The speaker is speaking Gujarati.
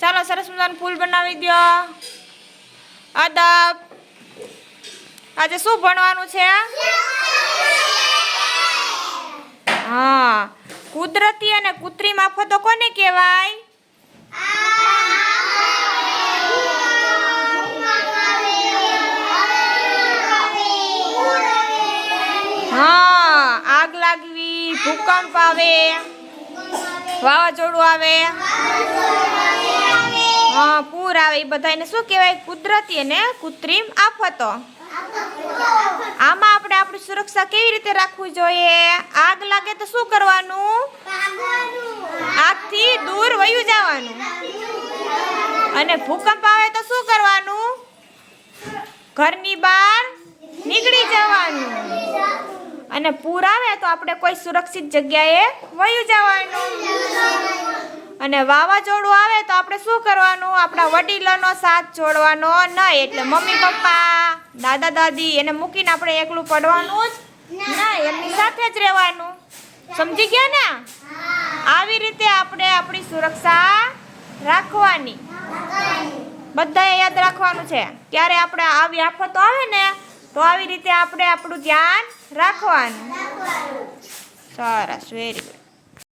ચાલો સરસ મજાનું ફૂલ બનાવી દો. અદબ આજે શું ભણવાનું છે? હા. કુદરતી અને કૃત્રિમ આફતો કોને કહેવાય? હા. આગ લાગવી, ભૂકંપ આવે, વાવાઝોડું આવે. પૂર આવે એ બધાને શું કહેવાય? કુદરતી અને કૃત્રિમ આફતો. આમાં આપણે આપણી સુરક્ષા કેવી રીતે રાખવી જોઈએ? આગ લાગે તો શું કરવાનું? આગથી દૂર વયું જવાનું. અને ભૂકંપ આવે તો શું કરવાનું? ઘરની બહાર નીકળી જવાનું. અને પૂર આવે તો આપણે કોઈ સુરક્ષિત જગ્યાએ વયું જવાનું. અને વાવાઝોડું આવે તો આપણે શું કરવાનું? આપણા વડીલોનો સાથ છોડવાનો નહીં, એટલે મમ્મી, પપ્પા, દાદા, દાદી, એને મૂકીને આપણે એકલું પડવાનું જ ના એમની સાથે જ રહેવાનું. સમજી ગયા ને? આવી રીતે આપણે આપણી સુરક્ષા રાખવાની. બધાએ યાદ રાખવાનું છે. ક્યારે આપણે આવી આફતો આવે ને, તો આવી રીતે આપણે આપણું ધ્યાન રાખવાનું. સરસ વેરી ગુડ